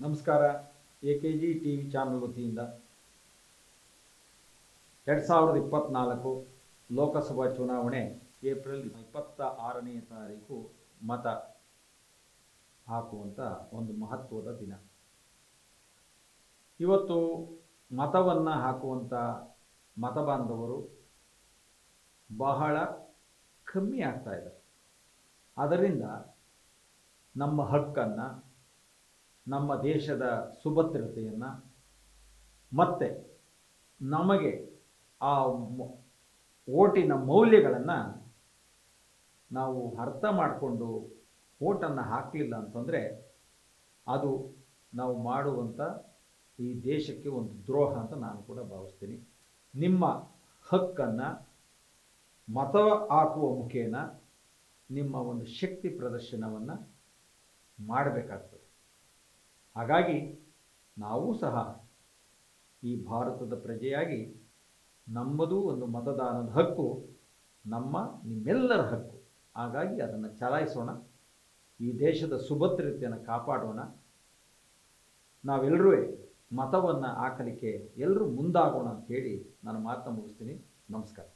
ನಮಸ್ಕಾರ. A K G T V channel ವತಿಯಿಂದ ಎರಡು ಸಾವಿರದ ಇಪ್ಪತ್ತ್ನಾಲ್ಕು ಲೋಕಸಭಾ ಚುನಾವಣೆ ಏಪ್ರಿಲ್ ಇಪ್ಪತ್ತ ಆರನೇ ತಾರೀಕು ಮತ ಹಾಕುವಂಥ ಒಂದು ಮಹತ್ವದ ದಿನ. ಇವತ್ತು ಮತವನ್ನು ಹಾಕುವಂಥ ಮತಬಾಂಧವರು ಬಹಳ ಕಮ್ಮಿ ಆಗ್ತಾ ಇದ್ದಾರೆ. ಅದರಿಂದ ನಮ್ಮ ಹಕ್ಕನ್ನು ನಮ್ಮ ದೇಶದ ಸುಭದ್ರತೆಯನ್ನು ಮತ್ತು ನಮಗೆ ಆ ಓಟಿನ ಮೌಲ್ಯಗಳನ್ನು ನಾವು ಅರ್ಥ ಮಾಡಿಕೊಂಡು ಓಟನ್ನು ಹಾಕಲಿಲ್ಲ ಅಂತಂದರೆ ಅದು ನಾವು ಮಾಡುವಂಥ ಈ ದೇಶಕ್ಕೆ ಒಂದು ದ್ರೋಹ ಅಂತ ನಾನು ಕೂಡ ಭಾವಿಸ್ತೀನಿ. ನಿಮ್ಮ ಹಕ್ಕನ್ನು ಮತ ಹಾಕುವ ಮುಖೇನ ನಿಮ್ಮ ಒಂದು ಶಕ್ತಿ ಪ್ರದರ್ಶನವನ್ನು ಮಾಡಬೇಕಾಗ್ತದೆ. ಹಾಗಾಗಿ ನಾವೂ ಸಹ ಈ ಭಾರತದ ಪ್ರಜೆಯಾಗಿ ನಮ್ಮದು ಒಂದು ಮತದಾನದ ಹಕ್ಕು, ನಮ್ಮ ನಿಮ್ಮೆಲ್ಲರ ಹಕ್ಕು. ಹಾಗಾಗಿ ಅದನ್ನು ಚಲಾಯಿಸೋಣ, ಈ ದೇಶದ ಸುಭದ್ರತೆಯನ್ನು ಕಾಪಾಡೋಣ. ನಾವೆಲ್ಲರೂ ಮತವನ್ನು ಹಾಕಲಿಕ್ಕೆ ಎಲ್ಲರೂ ಮುಂದಾಗೋಣ ಅಂತ ಹೇಳಿ ನಾನು ಮಾತನ್ನು ಮುಗಿಸ್ತೀನಿ. ನಮಸ್ಕಾರ.